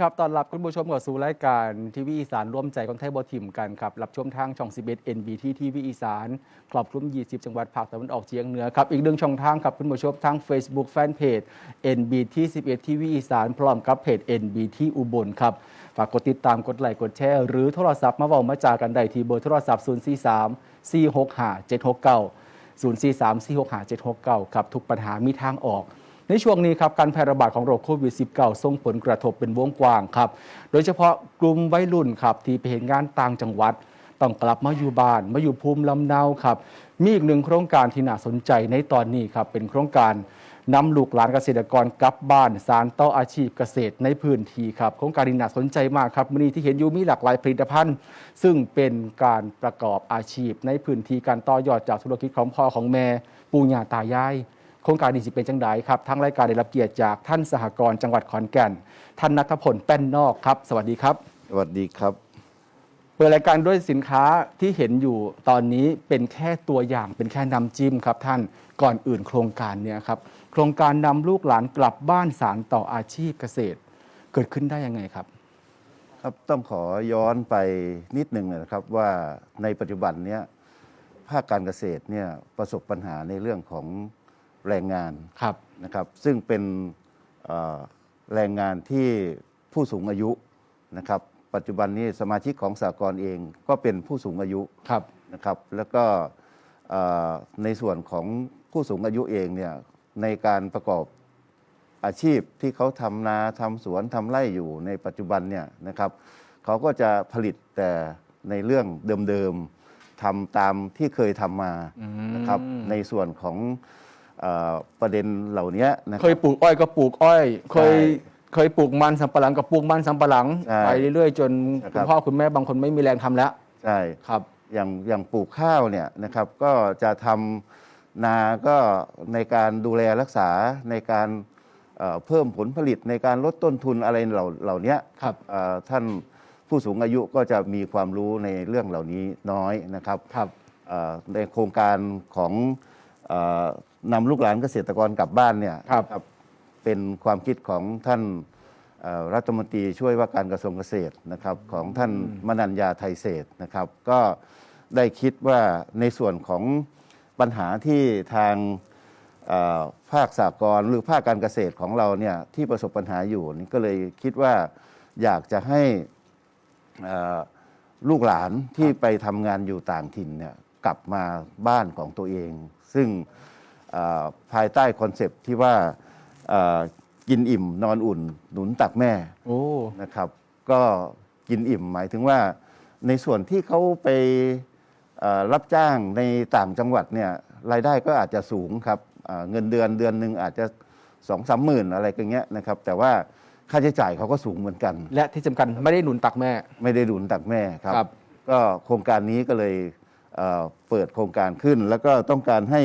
ครับตอนรับคุณผู้ชมเข้าสู่รายการทีวีอีสานร่วมใจคนไทยบอทิมกันครับรับชมทางช่อง 11 NBT ทีวีอีสานครอบคลุม 20 จังหวัดภาคตะวันออกเฉียงเหนือครับอีกหนึ่งช่องทางครับคุณผู้ชมทาง Facebook Fanpage NBT 11 ทีวีอีสานพร้อมกับเพจ NBT อุบลครับฝากกดติดตามกดไลค์กดแชร์หรือโทรศัพท์มาเว้ามาจากันได้ที่เบอร์โทรศัพท์ 043 465 769 043 465 769ครับทุกปัญหามีทางออก ในช่วงนี้ครับการแพร่ระบาดของโรคโควิด -19 ส่งผลกระทบเป็นวงกว้างครับ โดยเฉพาะกลุ่มวัยรุ่นครับที่ไปเห็นงานต่างจังหวัด ต้องกลับมาอยู่บ้าน มาอยู่ภูมิลำเนาครับ มีอีกหนึ่งโครงการที่น่าสนใจในตอนนี้ครับเป็นโครงการนำลูกหลานเกษตรกรกลับบ้านสารต่ออาชีพเกษตรในพื้นที่ครับโครงการนี้น่าสนใจมากครับวันนี้ที่เห็นอยู่มีหลากหลายผลิตภัณฑ์ ซึ่งเป็นการประกอบอาชีพในพื้นที่การต่อยอดจากธุรกิจของพ่อของแม่ปู่ย่าตายาย โครงการนี้สิเป็นจังไดครับทั้งรายการได้รับเกียรติจากท่านสหกรณ์จังหวัดขอนแก่น ท่านนัทพลแป้นนอกครับ สวัสดีครับ สวัสดีครับ เปิดรายการด้วยสินค้าที่เห็นอยู่ตอนนี้เป็นแค่ตัวอย่างเป็นแค่นำจิ้มครับ ท่านก่อนอื่นโครงการเนี่ยครับโครงการนำลูกหลานกลับบ้านสารต่ออาชีพเกษตร เกิดขึ้นได้ยังไงครับ ครับต้องขอย้อนไปนิดหนึ่งนะครับว่าในปัจจุบันเนี้ยภาคการเกษตรเนี่ยประสบปัญหาในเรื่องของ แรงงานครับนะครับ ซึ่งเป็นเอ่อแรงงานที่ผู้สูงอายุนะครับ ปัจจุบันนี้สมาชิกของสากลเองก็เป็นผู้สูงอายุครับนะครับ แล้วก็เอ่อในส่วนของผู้สูงอายุเองเนี่ยในการประกอบอาชีพที่เขาทำนาทำสวนทำไร่อยู่ในปัจจุบันเนี่ยนะครับเขาก็จะผลิตแต่ในเรื่องเดิมๆทำตามที่เคยทำมาอืมนะครับในส่วนของ เออประเด็นเหล่านี้นะคเครับยปลูกอ้อยก็ปลูกอ้อย เคยใช่เคยปลูกมันสำปะหลังก็ปลูกมันสำปะหลังใช่ไปเรื่อยๆ จนนะคคุรัณบพ่อคุณแม่บางคนไม่มีแรงทำแล้วใช่ครับอย่างอย่างปลูกข้าวเนี่ยนะครับก็จะทำนาก็ในการดูแลรักษาในการเอ่อเพิ่มผลผลิตในการลดต้นทุนอะไรเหล่าเหล่านี้ครับเอ่อท่านผู้สูงอายุก็จะมีความรู้ในเรื่องเหล่านี้น้อยนะครับครับเอ่อในโครงการของเออ นำลูกหลานเกษตรกรกลับบ้านเนี่ยครับนะเป็นความคิดของท่านเอ่อรัฐมนตรีช่วยว่าการกระทรวงเกษตรนะครับของท่านมนัญญาไทยเศรษฐ์นะครับ ก็ได้คิดว่าในส่วนของปัญหาที่ทางเอ่อภาคสากลหรือภาคการเกษตรของเราเนี่ยที่ประสบปัญหาอยู่นี่ก็เลยคิดว่าอยากจะให้ เอ่อลูกหลานที่ไปทำงานอยู่ต่างถิ่นเนี่ยกลับมาบ้านของตัวเอง ซึ่งเอ่อ ภายใต้คอนเซปต์ที่ว่าเอ่อกินอิ่มนอนอุ่น หนุนตักแม่โอ้นะครับ ก็กินอิ่มหมายถึงว่าในส่วนที่เขาไปเอ่อรับจ้างในต่างจังหวัดเนี่ยรายได้ก็อาจจะสูงครับเอ่อเงินเดือนเดือนหนึ่งอาจจะสองสามหมื่นอะไรกันเงี้ยนะครับ แต่ว่าค่าใช้จ่ายเขาก็สูงเหมือนกัน และที่สำคัญไม่ได้หนุนตักแม่ ไม่ได้ดุนตักแม่ครับครับก็โครงการนี้ก็เลยเอ่อเปิดโครงการขึ้น แล้วก็ต้องการให้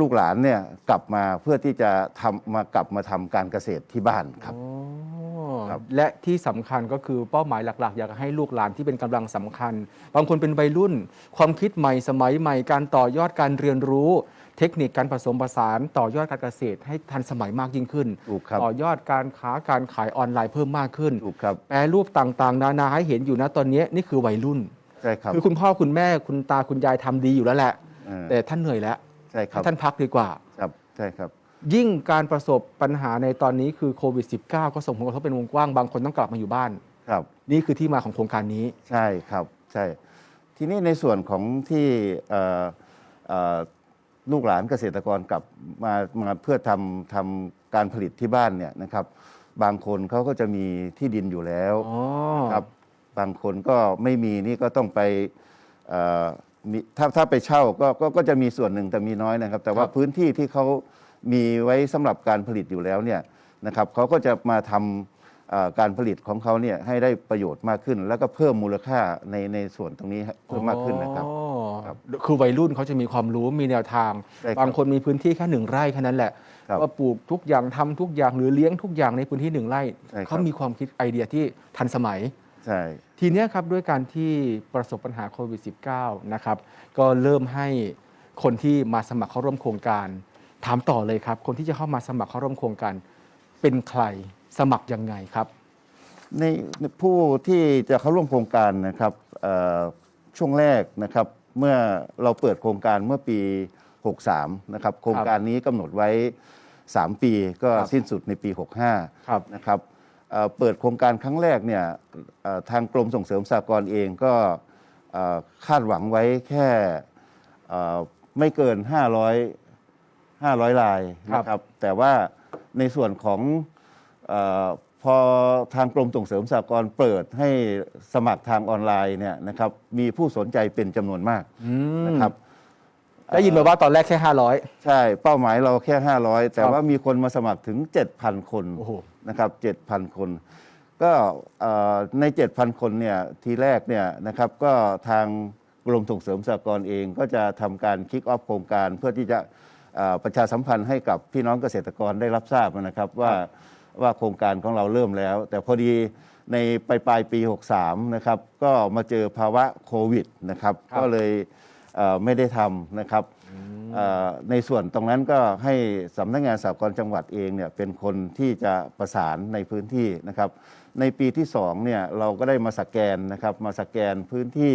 ลูกหลานเนี่ยกลับมาเพื่อที่จะทำมากลับมาทำการเกษตรที่บ้านครับ อ๋อครับ และที่สำคัญก็คือเป้าหมายหลัก ๆ อยากให้ลูกหลานที่เป็นกำลังสำคัญ บางคนเป็นวัยรุ่น ความคิดใหม่สมัยใหม่การต่อยอดการเรียนรู้ เทคนิคการผสมผสานต่อยอดการเกษตรให้ทันสมัยมากยิ่งขึ้น ถูกครับต่อยอดการค้าการขายออนไลน์เพิ่มมากขึ้น ถูกครับแปรรูปต่างๆ นานาให้เห็นอยู่นะตอนนี้นี่คือวัยรุ่น ใช่ครับคือคุณพ่อคุณแม่คุณตาคุณยายทำดีอยู่แล้วแหละ เออ แต่ท่านเหนื่อยแล้ว ใช่ครับท่านพักดีกว่าครับใช่ครับยิ่งการประสบปัญหาในตอนนี้คือโควิด -19 ก็ส่งผลกระทบเป็นวงกว้างบางคนต้องกลับมาอยู่บ้านครับ นี่คือที่มาของโครงการนี้ใช่ครับใช่ทีนี้ในส่วนของที่เอ่อเอ่อลูกหลานเกษตรกรกลับมามาเพื่อทำทำการผลิตที่บ้านเนี่ยนะครับ บางคนเขาก็จะมีที่ดินอยู่แล้วอ๋อครับบางคนก็ไม่มีนี่ก็ต้องไปเอ่อ มีถ้าถ้าไปเช่าก็ก็ก็จะมีส่วนหนึ่งแต่มีน้อยนะครับ แต่ว่าพื้นที่ที่เขามีไว้สำหรับการผลิตอยู่แล้วเนี่ยนะครับเขาก็จะมาทำเอ่อการผลิตของเขาเนี่ยให้ได้ประโยชน์มากขึ้น แล้วก็เพิ่มมูลค่าในในส่วนตรงนี้เพิ่มมากขึ้นนะครับ อ๋อครับคือวัยรุ่นเขาจะมีความรู้มีแนวทาง ใช่ครับบางคนมีพื้นที่แค่หนึ่งไร่แค่นั้นแหละครับว่าปลูกทุกอย่างทำทุกอย่างหรือเลี้ยงทุกอย่างในพื้นที่หนึ่งไร่ใช่ครับ เขามีความคิดไอเดียที่ทันสมัย ใช่ ทีเนี้ยครับด้วยการที่ประสบปัญหาโควิด -19 นะครับก็เริ่มให้คนที่มาสมัครเข้าร่วมโครงการ ถามต่อเลยครับ คนที่จะเข้ามาสมัครเข้าร่วมโครงการ เป็นใครสมัครยังไงครับ ในในผู้ที่จะเข้าร่วมโครงการนะครับเอ่อช่วงแรกนะครับ เมื่อเราเปิดโครงการเมื่อปี 63 นะครับ โครงการนี้กำหนดไว้ 3 ปีก็ครับสิ้นสุดในปี65ครับนะครับ เอ่อเปิดโครงการครั้งแรกเนี่ยเอ่อทางกรมส่งเสริมสหกรณ์เองก็เอ่อคาดหวังไว้แค่เอ่อไม่เกิน 500 500รายนะครับ แต่ว่าในส่วนของเออพอทางกรมส่งเสริมสหกรณ์เปิดให้สมัครทางออนไลน์เนี่ยนะครับมีผู้สนใจเป็นจำนวนมากอืมนะครับได้ยินมาว่าตอนแรกแค่ 500 ใช่ เป้าหมายเราแค่ 500 แต่ครับว่ามีคนมาสมัครถึง 7,000 คนโอ้โห นะครับ7,000 คน ก็เอ่อใน 7,000 คนเนี่ยทีแรกเนี่ยนะครับก็ทางกรมส่งเสริมสหกรณ์เองก็จะทำการคิกออฟโครงการเพื่อที่จะเอ่อประชาสัมพันธ์ให้กับพี่น้องเกษตรกรได้รับทราบนะครับว่าว่าโครงการของเราเริ่มแล้ว แต่พอดีในปลายปลายปี 63 นะครับ ก็มาเจอภาวะโควิดนะครับครับก็เลยเอ่อไม่ได้ทำนะครับ เอ่อในส่วนตรงนั้นก็ให้สำนักงานสากลจังหวัดเองเนี่ยเป็นคนที่จะประสานในพื้นที่นะครับ ในปีที่สองเนี่ยเราก็ได้มาสแกนนะครับมาสแกนพื้นที่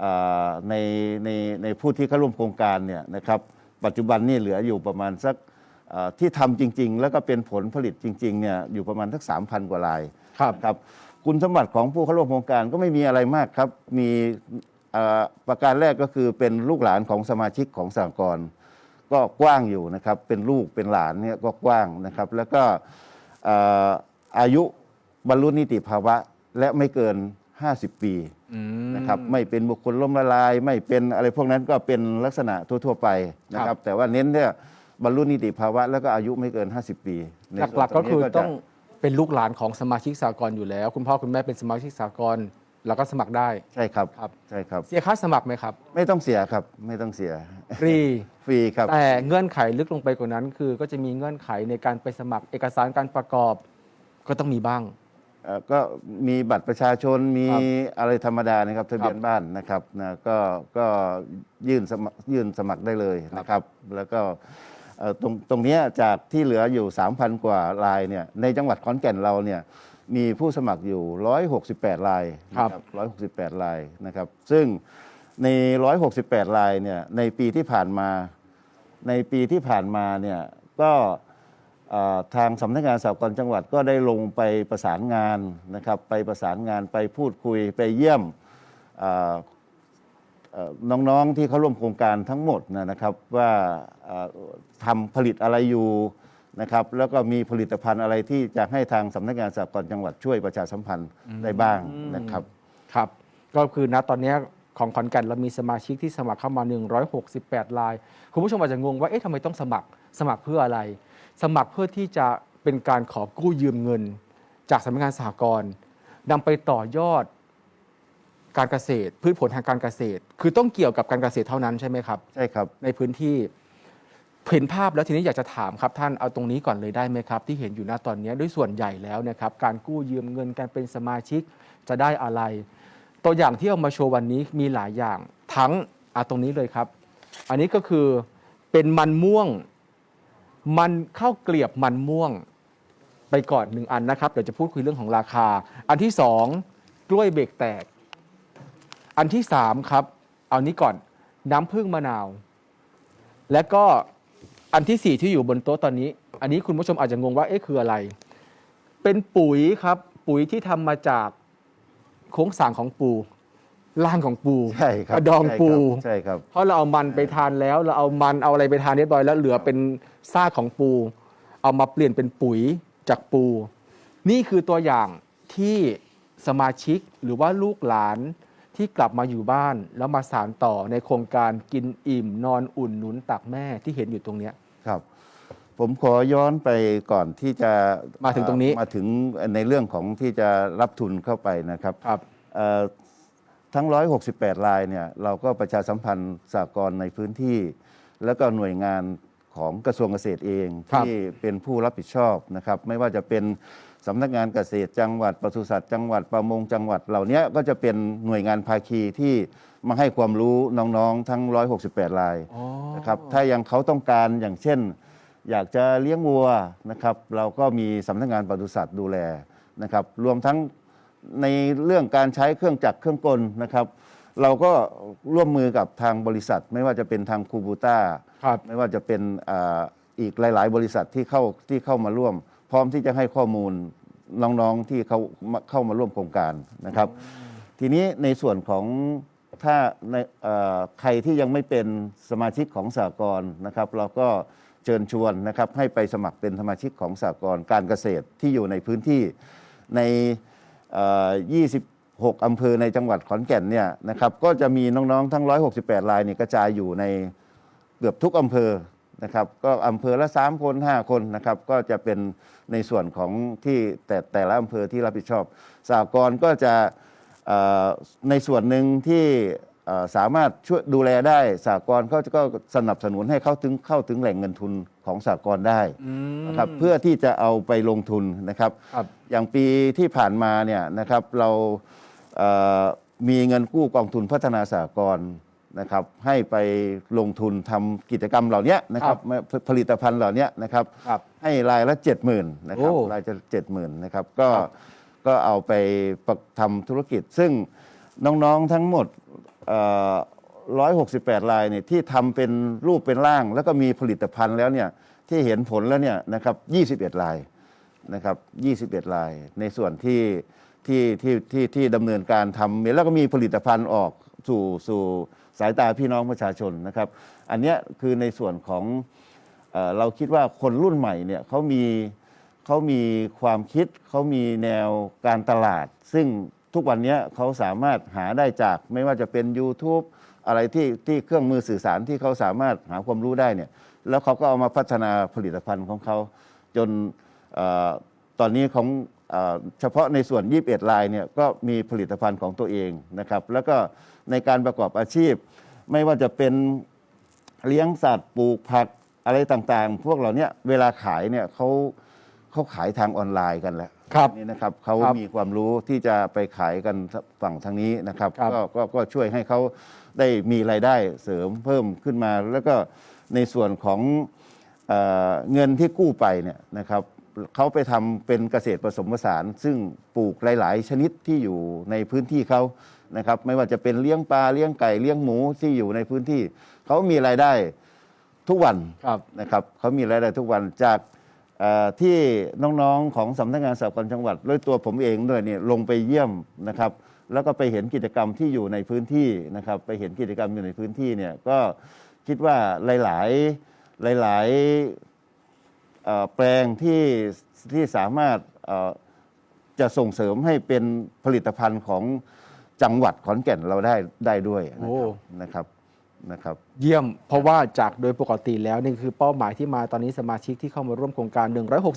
เอ่อในในในผู้ที่เข้าร่วมโครงการเนี่ยนะครับปัจจุบันนี่เหลืออยู่ประมาณสักเอ่อที่ทำจริง ๆ แล้วก็เป็นผลผลิตจริงๆเนี่ยอยู่ประมาณสัก 3,000 กว่าราย ครับ ครับคุณสมบัติของผู้เข้าร่วมโครงการก็ไม่มีอะไรมากครับ มีเอ่อ ประการแรกก็คือเป็นลูกหลานของสมาชิกของสหกรณ์ก็กว้างอยู่นะครับ เป็นลูกเป็นหลานเนี่ยก็กว้างนะครับ แล้วก็เอ่ออายุบรรลุนิติภาวะและไม่เกิน 50 ปีอืมนะครับไม่เป็นบุคคลล้มละลาย ไม่เป็นอะไรพวกนั้นก็เป็นลักษณะทั่ว ๆ ไปนะคครัรับบแต่ว่าเน้นเนี่ยบรรลุนิติภาวะ แล้วก็อายุไม่เกิน 50 ปีในหส่วนลักๆก็นี้คือจะต้องเป็นลูกหลานของสมาชิกสากลอยู่แล้ว คุณพ่อคุณแม่เป็นสมาชิกสากล เราก็สมัครได้ ใช่ครับครับ ใช่ครับ เสียค่าสมัครไหมครับไม่ต้องเสียครับ ไม่ต้องเสีย ฟรี ฟรีครับ แต่เงื่อนไขลึกลงไปกว่านั้น คือก็จะมีเงื่อนไขในการไปสมัครเอกสารการประกอบ ก็ต้องมีบ้าง เอ่อก็มีบัตรประชาชนมีครับอะไรธรรมดานะครับทะเบียนบ้านนะครับนะก็ก็ยื่นสมัครยื่นสมัครได้เลยนะครับ แล้วก็เอ่อตรงตรงเนี้ยจากที่เหลืออยู่ 3,000 กว่ารายเนี่ยในจังหวัดขอนแก่นเราเนี่ย มีผู้สมัครอยู่ 168 รายครับนะ168 รายนะครับ ซึ่งใน 168 รายเนี่ยในปีที่ผ่านมา ในปีที่ผ่านมาเนี่ยก็เอ่อทางสำนักงานสากลจังหวัดก็ได้ลงไปประสานงานนะครับ ไปประสานงานไปพูดคุยไปเยี่ยมเอ่อเอ่อน้องๆที่เขาร่วมโครงการทั้งหมดนะนะครับว่าเอ่อทำผลิตอะไรอยู่ นะครับแล้วก็มีผลิตภัณฑ์อะไรที่จะให้ทางสำนักงานสากลจังหวัดช่วยประชาสัมพันธ์ได้บ้างนะครับ ครับ ก็คือณตอนเนี้ยของขอนแก่นเรามีสมาชิกที่สมัครเข้ามา 168ราย คุณผู้ชมอาจจะงงว่า เอ๊ะทำไมต้องสมัคร สมัครเพื่ออะไร สมัครเพื่อที่จะเป็นการขอกู้ยืมเงิน จากสำนักงานสหกรณ์นำไปต่อยอดการเกษตร พืชผลทางการเกษตร คือต้องเกี่ยวกับการเกษตรเท่านั้นใช่ไหมครับ ใช่ครับ ในพื้นที่ เห็นภาพแล้วทีนี้อยากจะถามครับท่านเอาตรงนี้ก่อนเลยได้ไหมครับ ที่เห็นอยู่หน้าตอนนี้ด้วยส่วนใหญ่แล้วนะครับการกู้ยืมเงินการเป็นสมาชิกจะได้อะไร ตัวอย่างที่เอามาโชว์วันนี้มีหลายอย่าง ทั้งเอาตรงนี้เลยครับ อันนี้ก็คือเป็นมันม่วง มันข้าวเกลียบมันม่วง ไปก่อนหนึ่งอันนะครับเดี๋ยวจะพูดคุยเรื่องของราคา อันที่สองกล้วยเบรกแตก อันที่สามครับ เอานี้ก่อนน้ำผึ้งมะนาว และก็ อันที่สี่ที่อยู่บนโต๊ะตอนนี้ อันนี้คุณผู้ชมอาจจะงงว่าเอ๊ะคืออะไร เป็นปุ๋ยครับ ปุ๋ยที่ทำมาจากโครงสร้างของปูร่างของปูใช่ครับกระดองใช่ครับปู ใช่ครับ เพราะเราเอามันไปทานแล้ว เราเอามันเอาอะไรไปทานเรียบร้อยแล้วเหลือเป็นซากของปู เอามาเปลี่ยนเป็นปุ๋ยจากปู นี่คือตัวอย่างที่สมาชิกหรือว่าลูกหลาน ที่กลับมาอยู่บ้าน แล้วมาสานต่อในโครงการกินอิ่ม นอนอุ่นหนุนตักแม่ที่เห็นอยู่ตรงเนี้ย ครับ ผมขอย้อนไปก่อนที่จะมาถึงตรงนี้ มาถึงในเรื่องของที่จะรับทุนเข้าไปนะครับครับ เอ่อทั้ง 168 รายเนี่ยเราก็ประชาสัมพันธ์สากลในพื้นที่ แล้วก็หน่วยงานของกระทรวงเกษตรเอง ครับ ที่เป็นผู้รับผิดชอบนะครับ ไม่ว่าจะเป็น สำนักงานเกษตรจังหวัดปศุสัตว์จังหวัดประมงจังหวัดเหล่านี้ก็จะเป็นหน่วยงานภาคีที่มาให้ความรู้น้องๆทั้ง 168รายอ๋อนะครับถ้ายังเขาต้องการอย่างเช่น อยากจะเลี้ยงวัวนะครับ เราก็มีสำนักงานปศุสัตว์ดูแลนะครับ รวมทั้งในเรื่องการใช้เครื่องจักรเครื่องกลนะครับ เราก็ร่วมมือกับทางบริษัท ไม่ว่าจะเป็นทางคูบูต้าครับไม่ว่าจะเป็นอาอีกหลาย ๆ บริษัทที่เข้าที่เข้ามาร่วม พร้อมที่จะให้ข้อมูลน้องๆที่เขามาเข้ามาร่วมโครงการนะครับ ทีนี้ในส่วนของถ้าในเอ่อใครที่ยังไม่เป็นสมาชิกของสากลนะครับ เราก็เชิญชวนนะครับให้ไปสมัครเป็นสมาชิกของสากลการเกษตรที่อยู่ในพื้นที่ในเอ่อ26 อำเภอในจังหวัดขอนแก่นเนี่ยนะครับก็จะมีน้องๆ ทั้ง 168 รายเนี่ยกระจายอยู่ในเกือบทุกอำเภอนะครับก็อำเภอละ 3 คน 5 คนนะครับก็จะเป็น ในส่วนของที่แต่แต่ละอำเภอที่รับผิดชอบสากลก็จะเอ่อในส่วนหนึ่งที่เอ่อสามารถช่วยดูแลได้สากลเขาก็สนับสนุนให้เข้าถึงเข้าถึงแหล่งเงินทุนของสากลได้นะครับเพื่อที่จะเอาไปลงทุนนะครับครับอย่างปีที่ผ่านมาเนี่ยนะครับเราเอ่อมีเงินกู้กองทุนพัฒนาสากล นะครับให้ไปลงทุนทำกิจกรรมเหล่านี้นะครับผลิตภัณฑ์เหล่านี้นะครับครับให้รายละเจ็ดหมื่นนะครับโอ้รายจะเจ็ดหมื่นนะครับก็ครับก็เอาไปประทำธุรกิจ ซึ่งน้องๆทั้งหมดร้อยหกสิบแปดรายเนี่ยที่ทำเป็นรูปเป็นร่าง แล้วก็มีผลิตภัณฑ์แล้วเนี่ยที่เห็นผลแล้วเนี่ยนะครับยี่สิบเอ็ดรายนะครับ21 ราย ในส่วนที่ที่ที่ที่ที่ดำเนินการทำแล้วก็มีผลิตภัณฑ์ออกสู่สู่ สายตาพี่น้องประชาชนนะครับ อันนี้คือในส่วนของเออเราคิดว่าคนรุ่นใหม่เนี่ยเขามีเขามีความคิดเขามีแนวการตลาด ซึ่งทุกวันนี้เขาสามารถหาได้จากไม่ว่าจะเป็น YouTube อะไรที่ที่เครื่องมือสื่อสารที่เขาสามารถหาความรู้ได้เนี่ยแล้วเขาก็เอามาพัฒนาผลิตภัณฑ์ของเขาจนเออตอนนี้ของ เออเฉพาะในส่วน 21รายเนี่ยก็มีผลิตภัณฑ์ของตัวเองนะครับ แล้วก็ในการประกอบอาชีพ ไม่ว่าจะเป็นเลี้ยงสัตว์ปลูกผักอะไรต่างๆ พวกเราเนี่ยเวลาขายเนี่ยเขาเขาขายทางออนไลน์กันแล้วครับนี่นะครับเขาครับมีความรู้ที่จะไปขายกันฝั่งทางนี้นะครับครับก็ก็ก็ช่วยให้เขาได้มีรายได้เสริมเพิ่มขึ้นมา แล้วก็ในส่วนของเอ่อเงินที่กู้ไปเนี่ยนะครับ เขาไปทำเป็นเกษตรผสมผสาน ซึ่งปลูกหลาย ๆ ชนิดที่อยู่ในพื้นที่เขานะครับ ไม่ว่าจะเป็นเลี้ยงปลาเลี้ยงไก่เลี้ยงหมูที่อยู่ในพื้นที่เขามีรายได้ทุกวันครับนะครับเขามีรายได้ทุกวันจากเอ่อที่น้องๆของสำนักงานสหกรณ์จังหวัดด้วยตัวผมเองด้วยเนี่ยลงไปเยี่ยมนะครับ แล้วก็ไปเห็นกิจกรรมที่อยู่ในพื้นที่นะครับ ไปเห็นกิจกรรมอยู่ในพื้นที่เนี่ยก็คิดว่าหลาย ๆ หลายๆเอ่อ แปลงที่ที่สามารถเอ่อจะส่งเสริมให้เป็นผลิตภัณฑ์ของจังหวัดขอนแก่นเราได้ได้ด้วยนะโอ้ครับนะครับนะครับ เยี่ยมเพราะว่าจากโดยปกติแล้วนี่คือเป้าหมายที่มาตอนนี้สมาชิกที่เข้ามาร่วมโครงการ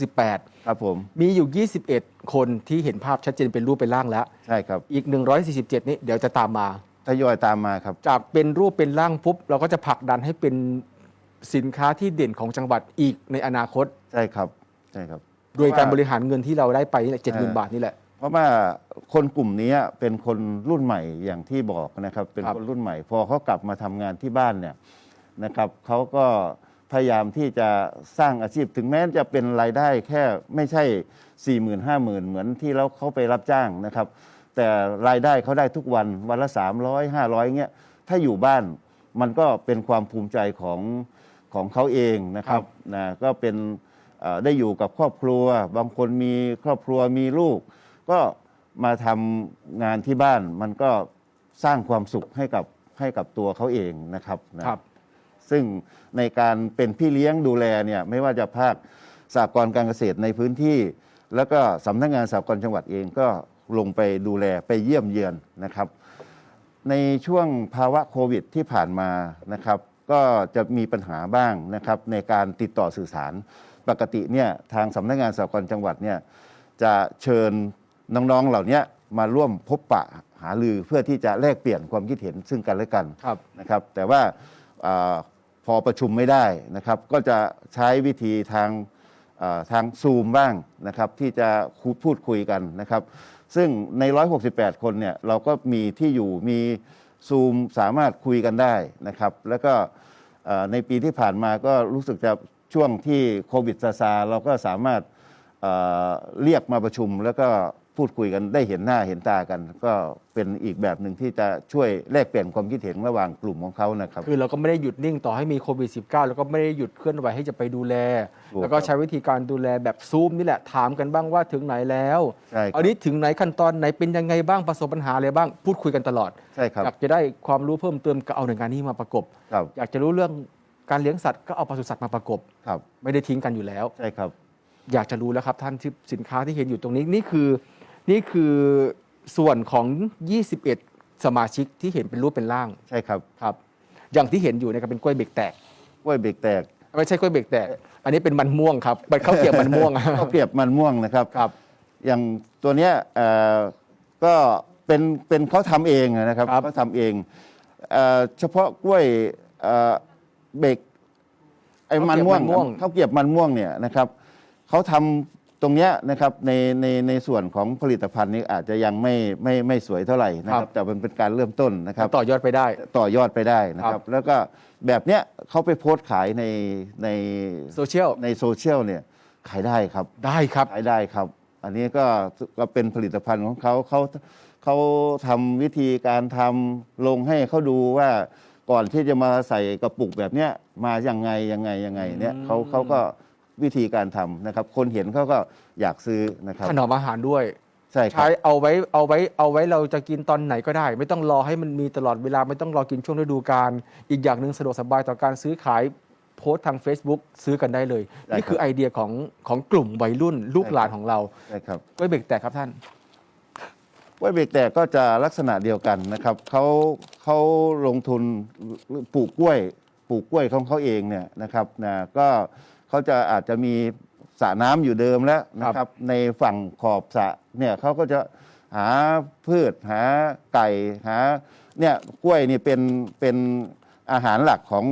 168 ครับผมมีอยู่ 21 คนที่เห็นภาพชัดเจนเป็นรูปเป็นร่างแล้ว ใช่ครับ อีก 147 นี่เดี๋ยวจะตามมาทยอยตามมาครับ จากเป็นรูปเป็นร่างปุ๊บเราก็จะผลักดันให้เป็น สินค้าที่เด่นของจังหวัดอีกในอนาคต ใช่ครับใช่ครับ โดยการเพบราะว่าริหารเงินที่เราได้ไปนี่แหละเจ็ดหมื่นเออบาทนี่แหละ เพราะว่าคนกลุ่มนี้เป็นคนรุ่นใหม่อย่างที่บอกนะครับ เป็นครับคนรุ่นใหม่ พอเขากลับมาทำงานที่บ้านเนี่ยนะครับเขาก็พยายามที่จะสร้างอาชีพถึงแม้จะเป็นรายได้แค่ไม่ใช่ 4 0 0 0 0 5 0,000 เหมือนที่เราเขาไปรับจ้างนะครับ แต่รายได้เขาได้ทุกวันวันละ 300 500เงี้ยถ้าอยู่บ้านมันก็เป็นความภูมิใจของ ของเขาเองนะครับนะก็เป็นเอ่อได้อยู่กับครอบครัว บางคนมีครอบครัวมีลูก ก็มาทำงานที่บ้านมันก็สร้างความสุขให้กับให้กับตัวเขาเองนะครับนะครับ ซึ่งในการเป็นพี่เลี้ยงดูแลเนี่ยไม่ว่าจะภาคสากลการเกษตรในพื้นที่ แล้วก็สำนักงานสากลจังหวัดเองก็ลงไปดูแลไปเยี่ยมเยือนนะครับ ในช่วงภาวะโควิดที่ผ่านมานะครับ ก็จะมีปัญหาบ้างนะครับในการติดต่อสื่อสาร ปกติเนี่ยทางสำนักงานสากลจังหวัดเนี่ยจะเชิญน้องๆเหล่านี้มาร่วมพบปะหารือเพื่อที่จะแลกเปลี่ยนความคิดเห็นซึ่งกันและกันครับนะครับ แต่ว่าอาพอประชุมไม่ได้นะครับ ก็จะใช้วิธีทางอ่าทางซูมบ้างนะครับ ที่จะคุยพูดคุยกันนะครับ ซึ่งใน 168 คนเนี่ยเราก็มีที่อยู่มี ซูมสามารถคุยกันได้นะครับ แล้วก็ในปีที่ผ่านมาก็รู้สึกจะช่วงที่โควิดซาซาเราก็สามารถเรียกมาประชุมแล้วก็ พูดคุยกันได้เห็นหน้าเห็นตากัน ก็เป็นอีกแบบหนึ่งที่จะช่วยแลกเปลี่ยนความคิดเห็นระหว่างกลุ่มของเขานะครับ คือเราก็ไม่ได้หยุดนิ่งต่อให้มีโควิด -19 แล้วก็ไม่ได้หยุดเคลื่อนไหวให้จะไปดูแล ถูกแล้วก็ใช้วิธีการดูแลแบบซูมนี่แหละถามกันบ้างว่าถึงไหนแล้วใช่ครับ อันนี้ถึงไหนขั้นตอนไหนเป็นยังไงบ้างประสบปัญหาอะไรบ้างพูดคุยกันตลอดใช่ครับอยากจะได้ความรู้เพิ่มเติมก็เอาหน่วยงานนี้มาประกบ ครับอยากจะรู้เรื่องการเลี้ยงสัตว์ก็เอาปศุสัตว์มาประกบ ครับไม่ได้ทิ้งกันอยู่แล้ว ใช่ครับ อยากจะรู้แล้วครับท่านที่สินค้าที่เห็นอยู่ตรงนี้นี่คือ นี่คือส่วนของ 21 สมาชิกที่เห็นเป็นรูปเป็นร่างใช่ครับครับ อย่างที่เห็นอยู่เนยก็เป็นกล้วยเบรกแตกกล้วยเบรกแตกไม่ใช่กล้วยเบรกแตก อันนี้เป็นมันม่วงครับมันข้าวเกรียบมันม่วงข้าวเกรียบมันม่วงนะครับ ครับ อย่างตัวเนี้ยเอ่อก็เป็นเป็นเขาทำเองนะครับครับ เขาทำเองเอ่อเฉพาะกล้วยเอ่อเบรกไอ้มันม่วงข้าวเกรียบมันม่วงเนี่ยนะครับเขาทำ ตรงเนี้ยนะครับในในในส่วนของผลิตภัณฑ์นี้อาจจะยังไม่ไม่ไม่สวยเท่าไหร่นะครับแต่มันเป็นการเริ่มต้นนะครับ ต่อยอดไปได้ ต่อยอดไปได้นะคครัรับ บ แล้วก็แบบเนี้ยเขาไปโพสต์ขายในในโซเชียลในโซเชียลเนี่ยขายได้ครับ ได้ครับ ขายได้ครับ อันนี้ก็ก็เป็นผลิตภัณฑ์ของเขาเขาเขาทำวิธีการทำลงให้เขาดูว่าก่อนที่จะมาใส่กระปุกแบบเนี้ยมายังไงยังไงยังไงเนี่ยเขาเขาก็ วิธีการทำนะครับ คนเห็นเขาก็อยากซื้อนะครับถนอมอาหารด้วย ใช่ครัใช้บ เอาไว้เอาไว้เอาไว้เราจะกินตอนไหนก็ได้ ไม่ต้องรอให้มันมีตลอดเวลาไม่ต้องรอกินช่วงฤดูกาลอีกอย่างหนึ่งสะดวกสบายต่อการซื้อขายโพสต์ทาง Facebook ซื้อกันได้เลย ได้ครับนี่คือไอเดียของของกลุ่มวัยรุ่นลูกหลานของเราใช่ครับกล้วยเบรกแตกครับท่านกล้วยเบรกแตกก็จะลักษณะเดียวกันนะครับเขาเขาลงทุนปลูกกล้วย ปลูกกล้วยของเขาเองเนี่ยนะครับนะก็ เขาจะอาจจะมีสระน้ำอยู่เดิมแล้วนะครับ ในฝั่งขอบสระเนี่ยเขาก็จะหาพืชหาไก่หาเนี่ยกล้วยนี่เป็นเป็นอาหารหลักของ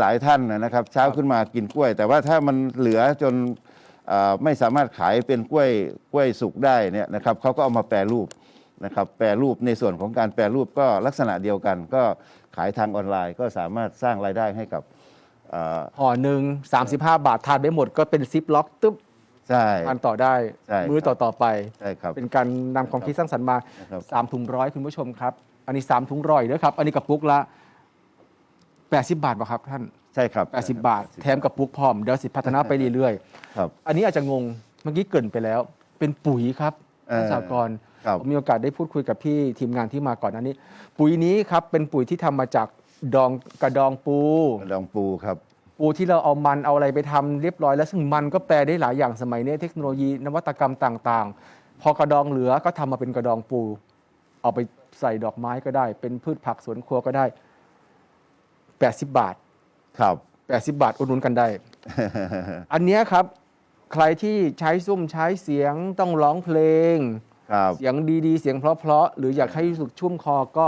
หลาย ๆ ท่านนะครับ เช้าขึ้นมากินกล้วย แต่ว่าถ้ามันเหลือจนเอ่อไม่สามารถขายเป็นกล้วยกล้วยสุกได้เนี่ยนะครับเขาก็เอามาแปรรูปนะครับแปรรูปในส่วนของการแปรรูปก็ลักษณะเดียวกัน ก็ขายทางออนไลน์ก็สามารถสร้างรายได้ให้กับเอ่อห่อหนึ่ง35 บาททานได้หมดก็เป็นซิปล็อกตึ๊บใช่ ทานต่อได้ ใช่มื้อต่อต่อไป ใช่ครับ เป็นการนำความคิดสร้างสรรค์มานะครับ สามถุงร้อยคุณผู้ชมครับ อันนี้สามถุงร้อยนะครับ อันนี้กระปุกละ80 บาทป่ะครับ ท่าน ใช่ครับ80 บาท แถมกับปุกพร้อมเดี๋ยวสิพัฒนาไปเรื่อยครับ ๆ อันนี้อาจจะงงเมื่อกี้เกรินไปแล้ว เป็นปุ๋ยครับเอ่อ ท่านสากรครับ ผมมีโอกาสได้พูดคุยกับพี่ทีมงานที่มาก่อนหนั้นนี้ ปุ๋ยนี้ครับเป็นปุ๋ยที่ทำมาจาก ดองกระดองปูกระดองปูครับ ปูที่เราเอามันเอาอะไรไปทำเรียบร้อยแล้วซึ่งมันก็แปลได้หลายอย่างสมัยนี้เทคโนโลยีนวัตกรรมต่างๆ พอกระดองเหลือก็ทำมาเป็นกระดองปู เอาไปใส่ดอกไม้ก็ได้ เป็นพืชผักสวนครัวก็ได้ 80 บาท ครับ 80 บาทอุดหนุนกันได้ อันเนี้ยครับ ใครที่ใช้ซุ่มใช้เสียงต้องร้องเพลง ครับ เสียงดีๆ เสียงเพราะๆหรืออยากให้รู้สึกชุ่มคอก็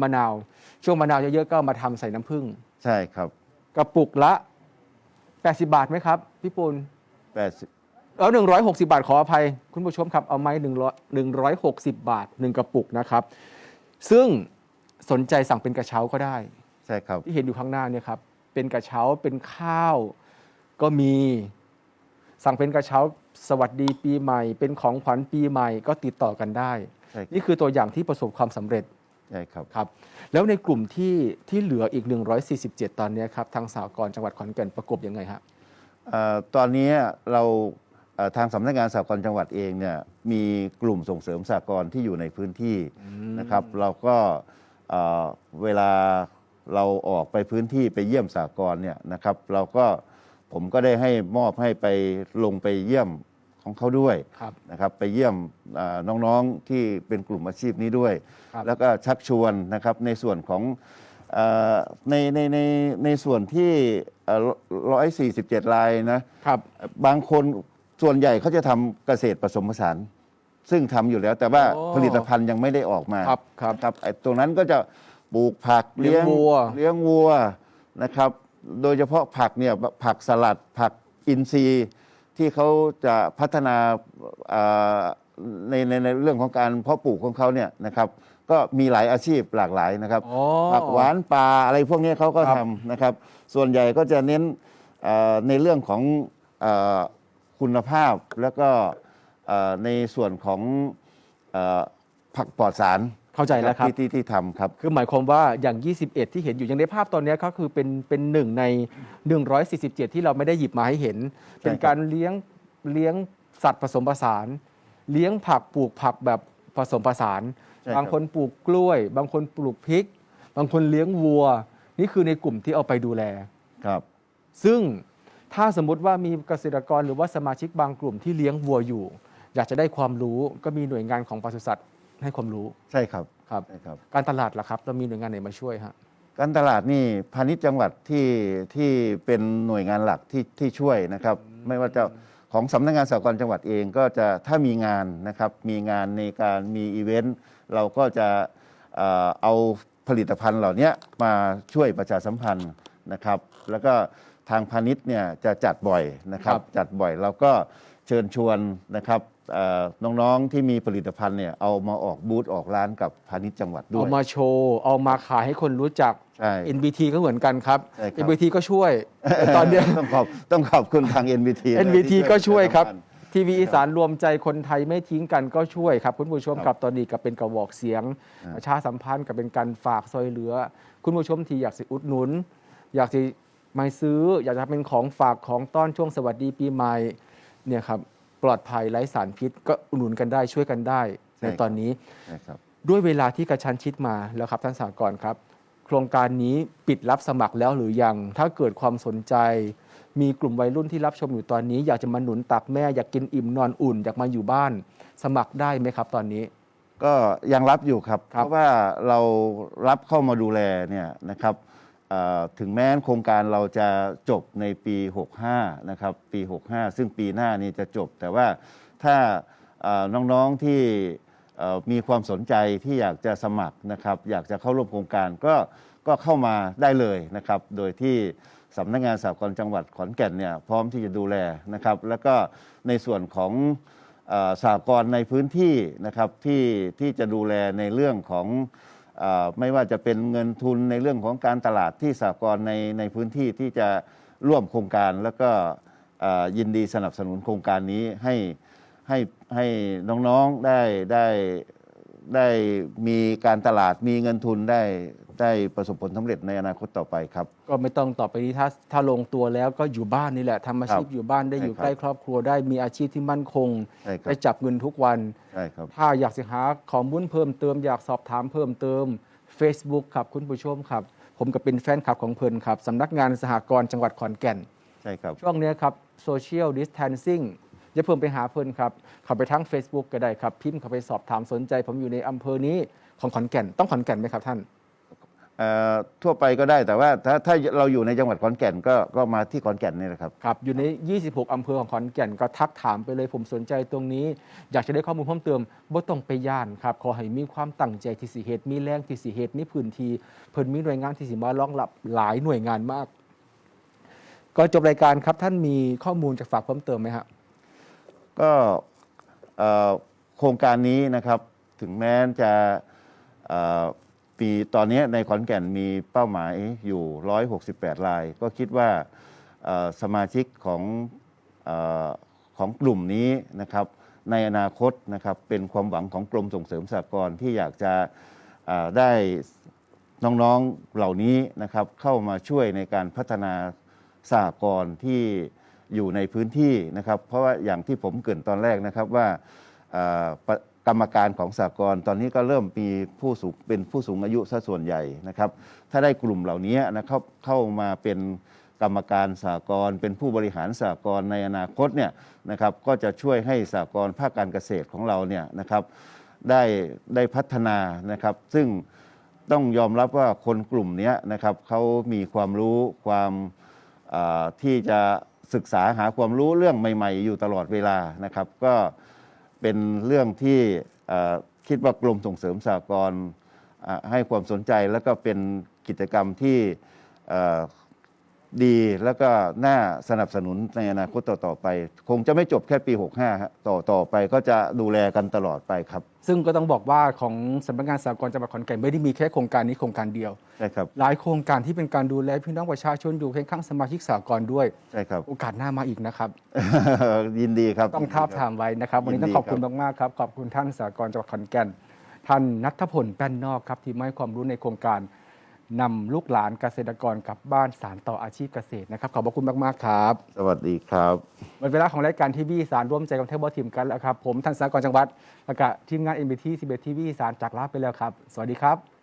มะนาว ช่วงมะนาวเยอะๆก็มาทำใส่น้ำผึ้งใช่ครับกระปุกละ 80 บาทไหมครับพี่ปุณ80เอา160บาทขออภัย คุณผู้ชมครับเอาไหม100 160บาท1กระปุกนะครับ ซึ่งสนใจสั่งเป็นกระเช้าก็ได้ ใช่ครับ ที่เห็นอยู่ข้างหน้าเนี่ยครับ เป็นกระเช้าเป็นข้าวก็มี สั่งเป็นกระเช้าสวัสดีปีใหม่ เป็นของขวัญปีใหม่ก็ติดต่อกันได้ ใช่ครับ นี่คือตัวอย่างที่ประสบความสำเร็จ ใช่ครับ ครับ แล้วในกลุ่มที่ที่เหลืออีก 147 ตอนเนี้ยครับทางสากลจังหวัดขอนแก่นประกบยังไงฮะเอ่อตอนนี้เราเอ่อทางสำนักงานสากลจังหวัดเองเนี่ยมีกลุ่มส่งเสริมสากลที่อยู่ในพื้นที่นะครับ เราก็เอ่อเวลาเราออกไปพื้นที่ไปเยี่ยมสากลเนี่ยนะครับ เราก็ผมก็ได้ให้มอบให้ไปลงไปเยี่ยม ของเขาด้วยครับ นะครับไปเยี่ยมเอ่อน้องๆที่เป็นกลุ่มอาชีพนี้ด้วย ครับ แล้วก็ชักชวนนะครับในส่วนของเอ่อในในในในส่วนที่ร้อยสี่สิบเจ็ดรายนะครับ บางคนส่วนใหญ่เขาจะทำเกษตรผสมผสาน ซึ่งทำอยู่แล้ว แต่ว่าโอ้ผลิตภัณฑ์ยังไม่ได้ออกมาครับครับครับไอ้ตรงนั้นก็จะปลูกผักเลี้ยงวัว เลี้ยงวัวนะครับ โดยเฉพาะผักเนี่ยผักสลัดผักอินทรีย์ ที่เขาจะพัฒนาเอ่อในในในเรื่องของการเพาะปลูกของเขาเนี่ยนะครับ ก็มีหลายอาชีพหลากหลายนะครับอ๋อ ผักหวานปลาอะไรพวกนี้เขาก็ครับ ทำนะครับ ส่วนใหญ่ก็จะเน้นเอ่อในเรื่องของเออคุณภาพแล้วก็เอ่อในส่วนของเอ่อผักปลอดสาร เข้าใจแล้วครับที่ที่ที่ทำครับ คือหมายความว่าอย่าง 21 ที่เห็นอยู่อย่างในภาพตอนนี้ก็คือเป็นเป็นหนึ่งใน 147 ที่เราไม่ได้หยิบมาให้เห็น เป็นการเลี้ยงเลี้ยงสัตว์ผสมผสาน เลี้ยงผักปลูกผักแบบผสมผสาน ใช่ครับ บางคนปลูกกล้วย บางคนปลูกพริก บางคนเลี้ยงวัว นี่คือในกลุ่มที่เอาไปดูแล ครับ ซึ่งถ้าสมมุติว่ามีเกษตรกรหรือว่าสมาชิกบางกลุ่มที่เลี้ยงวัวอยู่ อยากจะได้ความรู้ก็มีหน่วยงานของปศุสัตว์ ให้ความรู้ใช่ครับครับ ใช่ครับ การตลาดล่ะครับเรามีหน่วยงานไหนมาช่วยฮะ การตลาดนี่พาณิชย์จังหวัดที่ที่เป็นหน่วยงานหลักที่ที่ช่วยนะครับ ไม่ว่าจะของสำนักงานสหกรณ์จังหวัดเองก็จะถ้ามีงานนะครับมีงานในการมีอีเวนต์เราก็จะเอ่อเอาผลิตภัณฑ์เหล่านี้มาช่วยประชาสัมพันธ์นะครับ แล้วก็ทางพาณิชย์เนี่ยจะจัดบ่อยนะครับ ครับ จัดบ่อยเราก็เชิญชวนนะครับเอ่อ น้องๆที่มีผลิตภัณฑ์เนี่ยเอามาออกบูธออกร้านกับพาณิชย์จังหวัดด้วเอายมาโชว์เอามาขายให้คนรู้จัก ใช่ NBT ก็เหมือนกันครับ ใช่ครับ NBT ก็ช่วยแต่ตอนเนี้ย ต้องขอบต้องขอบคุณทาง NBT ด้วย NBT ที่ก็ช่วยครับประชาสัมพันธ์ ทีวีอีสานรวมใจคนไทยไม่ทิ้งกันก็ช่วยครับคุณผู้ชมครับครับตอนนี้ก็เป็นกระบอกเสียงอ่าประชาสัมพันธ์กับเป็นการฝากซอยเหลือ คุณผู้ชมที่อยากสิอุดหนุน อยากสิมาซื้อ อยากจะเป็นของฝากของต้อนช่วงสวัสดีปีใหม่เนี่ยครับ ปลอดภัยไร้สารพิษ ก็อุดหนุนกันได้ช่วยกันได้ ในตอนนี้ นะครับ ด้วยเวลาที่กระชั้นชิดมาแล้วครับท่านสากรครับ โครงการนี้ปิดรับสมัครแล้วหรือยัง ถ้าเกิดความสนใจ มีกลุ่มวัยรุ่นที่รับชมอยู่ตอนนี้ อยากจะมาหนุนตักแม่อยากกินอิ่มนอนอุ่น อยากมาอยู่บ้าน สมัครได้ไหมครับ ตอนนี้ ก็ยังรับอยู่ครับครับเพราะว่าเรารับเข้ามาดูแลเนี่ยนะครับเอ่อ ถึงแม้โครงการเราจะจบในปี 65 นะครับ ปี 65 ซึ่งปีหน้านี้จะจบ แต่ว่าถ้าน้องๆที่มีความสนใจที่อยากจะสมัครนะครับ อยากจะเข้าร่วมโครงการก็ก็เข้ามาได้เลยนะครับ โดยที่สำนักงานสากลจังหวัดขอนแก่นเนี่ยพร้อมที่จะดูแลนะครับ แล้วก็ในส่วนของอสหกรณ์ในพื้นที่นะครับที่ที่จะดูแลในเรื่องของ ไม่ว่าจะเป็นเงินทุนในเรื่องของการตลาดที่สากรณ์ในในพื้นที่ที่จะร่วมโครงการแล้วก็ยินดีสนับสนุนโครงการนี้ให้ให้ให้น้องๆได้ได้ได้มีการตลาดมีเงินทุนได้ ได้ประสบผลสำเร็จในอนาคตต่อไปครับ ก็ไม่ต้องต่อไปนี้ถ้าถ้าลงตัวแล้วก็อยู่บ้านนี่แหละทำอาชีพครับอยู่บ้านได้ใช่อยู่ครับใกล้ครอบครัวได้มีอาชีพที่มั่นคงใช่ครัได้บจับเงินทุกวัน ใช่ครับ ถ้าอยากสิหาข้อมูลเพิ่มเติมอยากสอบถามเพิ่มเติม Facebook ครับคุณผู้ชมครับ ผมก็เป็นแฟนคลับของเพิ่นครับสำนักงานสหกรณ์จังหวัดขอนแก่น ใช่ครับ ช่วงเนี้ยครับโซเชียลดิส a ทนซิ่งอย่าเพิ่มไปหาเพิ่นครับเข้าไปทั้ง Facebook ก็ได้ครับ พิมพ์เข้าไปสอบถามสนใจ ผมอยู่ในอำเภอนี้ของขอนแก่น ต้องขอนแก่นไหมครับท่านเอ่อ ทั่วไปก็ได้แต่ว่าถ้าถ้าเราอยู่ในจังหวัดขอนแก่นก็ก็มาที่ขอนแก่นนี่แหละครับ ครับอยู่ใน 26 อำเภอของขอนแก่นก็ทักถามไปเลยผมสนใจตรงนี้ อยากจะได้ข้อมูลเพิ่มเติมบ่ต้องไปย่านครับขอให้มีความตั้งใจที่สิเหตุมีแรงที่สิเหตุมีพื้นที่เพิ่นมีหน่วยงานที่สิมารองรับหลายหน่วยงานมากก่อนจบรายการครับท่านมีข้อมูลจะฝากเพิ่มเติมไหมครับก็เอ่อโครงการนี้นะครับถึงแม้จะเอ่อ ปีตอนนี้ในขอนแก่นมีเป้าหมายอยู่ 168 ราย ก็คิดว่าสมาชิกของอของกลุ่มนี้นะครับในอนาคตนะครับเป็นความหวังของกรมส่งเสริมสหกรณ์ที่อยากจะได้น้องๆเหล่านี้นะครับเข้ามาช่วยในการพัฒนาสหกรณ์ที่อยู่ในพื้นที่นะครับ เพราะว่าอย่างที่ผมเกรินตอนแรกนะครับว่า กรรมการของสหกรณ์ตอนนี้ก็เริ่มมีผู้สูงเป็นผู้สูงอายุซะส่วนใหญ่นะครับ ถ้าได้กลุ่มเหล่านี้นะครับเข้ามาเป็นกรรมการสหกรณ์เป็นผู้บริหารสหกรณ์ในอนาคตเนี่ยนะครับก็จะช่วยให้สหกรณ์ภาคการเกษตรของเราเนี่ยนะครับได้ได้พัฒนานะครับ ซึ่งต้องยอมรับว่าคนกลุ่มนี้นะครับเขามีความรู้ความที่จะศึกษาหาความรู้เรื่องใหม่ ๆ อยู่ตลอดเวลานะครับ ก็ เป็นเรื่องที่คิดว่ากรมส่งเสริมสากรให้ความสนใจแล้วก็เป็นกิจกรรมที่ ดีแล้วก็น่าสนับสนุนในอนาคตต่อๆไป คงจะไม่จบแค่ปี 65ฮะต่อต่อไปก็จะดูแลกันตลอดไปครับ ซึ่งก็ต้องบอกว่าของสำนักงานสากลจังหวัดขอนแก่นไม่ได้มีแค่โครงการนี้โครงการเดียว ใช่ครับ หลายโครงการที่เป็นการดูแลพี่น้องประชาชนอยู่เคียงข้างสมาชิกสากลด้วย ใช่ครับ โอกาสหน้ามาอีกนะครับ ยินดีครับต้องทาบทามไว้นะครับ วันนี้ต้องขอบคุณมากๆครับขอบคุณท่านสากลจังหวัดขอนแก่น ท่านนัทพลแป้นนอกครับที่มาให้ความรู้ในโครงการ นำลูกหลานเกษตรกรกลับบ้านสารต่ออาชีพเกษตรนะครับ ขอบพระคุณมาก ๆ ครับ สวัสดีครับหมดเวลาของรายการทีวีสารร่วมใจกับเทพบอทีมกันแล้วครับ ผมท่านสากลจังหวัด และก็ทีมงาน NBT 11ทีวีสารจากลาไปแล้วครับ สวัสดีครับ